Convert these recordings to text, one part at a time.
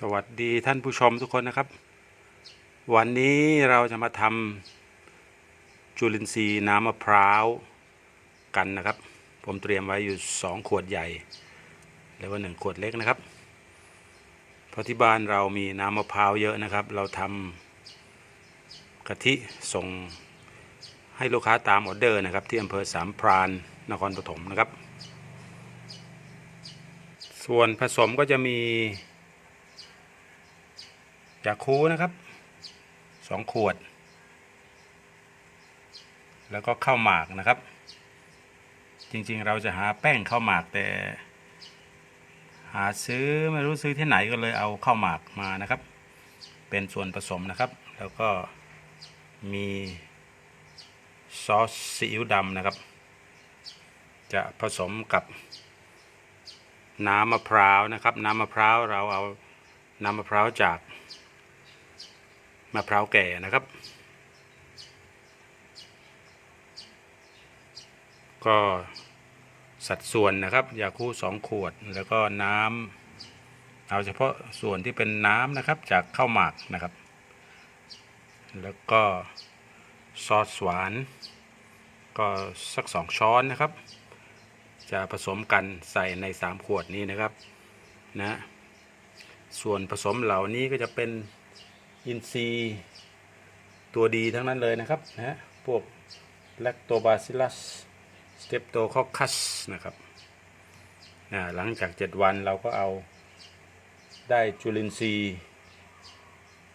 สวัสดีท่านผู้ชมทุกคนนะครับ วันนี้เราจะมาทำจุลินทรีย์น้ำมะพร้าวกันนะครับ ผมเตรียมไว้อยู่สองขวดใหญ่ แล้วก็หนึ่งขวดเล็กนะครับ เพราะที่บ้านเรามีน้ำมะพร้าวเยอะนะครับ เราทำกะทิส่งให้ลูกค้าตามออเดอร์นะครับ ที่อำเภอสามพรานนครปฐมนะครับ ส่วนผสมก็จะมี ยากคูนะครับสองขวด แล้วก็ข้าวหมากนะครับ จริงๆเราจะหาแป้งข้าวหมากแต่ หาซื้อไม่รู้ซื้อที่ไหนก็เลยเอาข้าวหมากมานะครับ เป็นส่วนผสมนะครับ แล้วก็มีซอสซีอิ๊วดำนะครับ จะผสมกับน้ำมะพร้าวนะครับ น้ำมะพร้าวเราเอาน้ำมะพร้าวจาก มะพร้าวแก่นะครับ ก็สัดส่วนนะครับยาคูสองขวดแล้วก็น้ำเอาเฉพาะส่วนที่เป็นน้ำนะครับจากข้าวหมากนะครับ แล้วก็ซอสหวาน ก็สักสองช้อนนะครับ จะผสมกันใส่ในสามขวดนี้นะครับนะส่วนผสมเหล่านี้ก็จะเป็น อินทรีตัวดีทั้งนั้นเลยนะครับนะพวก Lactobacillus Streptococcus นะครับนะหลังจาก 7 วันเราก็เอาได้จุลินทรีย์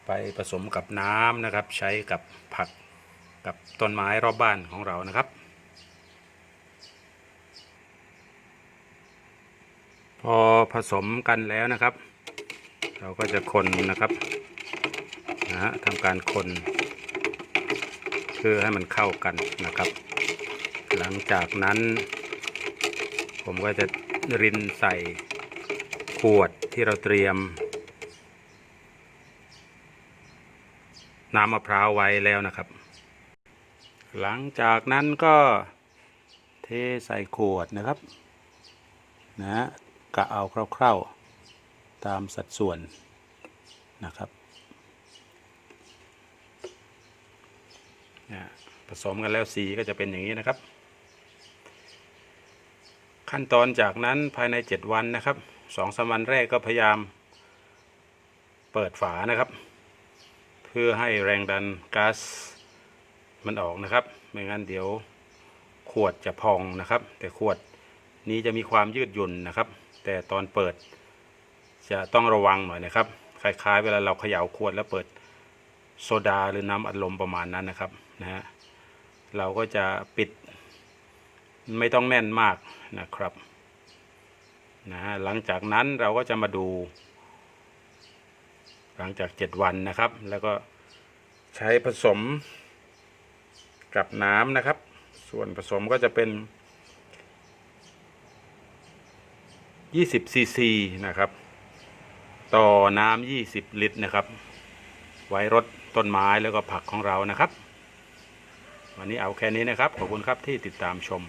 ไปผสมกับน้ำนะครับ ใช้กับผักกับต้นไม้รอบบ้านของเรานะครับ พอผสมกันแล้วนะครับ เราก็จะคนนะครับ นะฮะทำการคน เพื่อให้มันเข้ากันนะครับ หลังจากนั้น ผมก็จะรินใส่ขวดที่เราเตรียม น้ำมะพร้าวไว้แล้วนะครับ หลังจากนั้นก็เทใส่ขวดนะครับ นะฮะกะเอาคร่าวๆตามสัดส่วนนะครับ เนี่ย ผสมกันแล้วสีก็จะเป็นอย่างนี้นะครับ ขั้นตอนจากนั้นภายใน 7 วันนะครับสองสามวันแรกก็พยายามเปิดฝานะครับ เพื่อให้แรงดันก๊าซมันออกนะครับ ไม่งั้นเดี๋ยวขวดจะพองนะครับ แต่ขวดนี้จะมีความยืดหยุ่นนะครับ แต่ตอนเปิดจะต้องระวังหน่อยนะครับ คล้ายๆ เวลาเราเขย่าขวดแล้วเปิดโซดาหรือน้ำอัดลมประมาณนั้นนะครับ นะฮะเราก็จะปิดไม่ต้องแน่นมากนะครับนะฮะหลังจากนั้นเราก็จะมาดู หลังจาก 7 วันนะครับ แล้วก็ใช้ผสมกับน้ำนะครับ ส่วนผสมก็จะเป็น 20ซีซีนะครับ ต่อน้ำ20 ลิตรนะครับ ไว้รดต้นไม้แล้วก็ผักของเรานะครับ วันนี้เอาแค่นี้นะครับ ขอบคุณครับที่ติดตามชม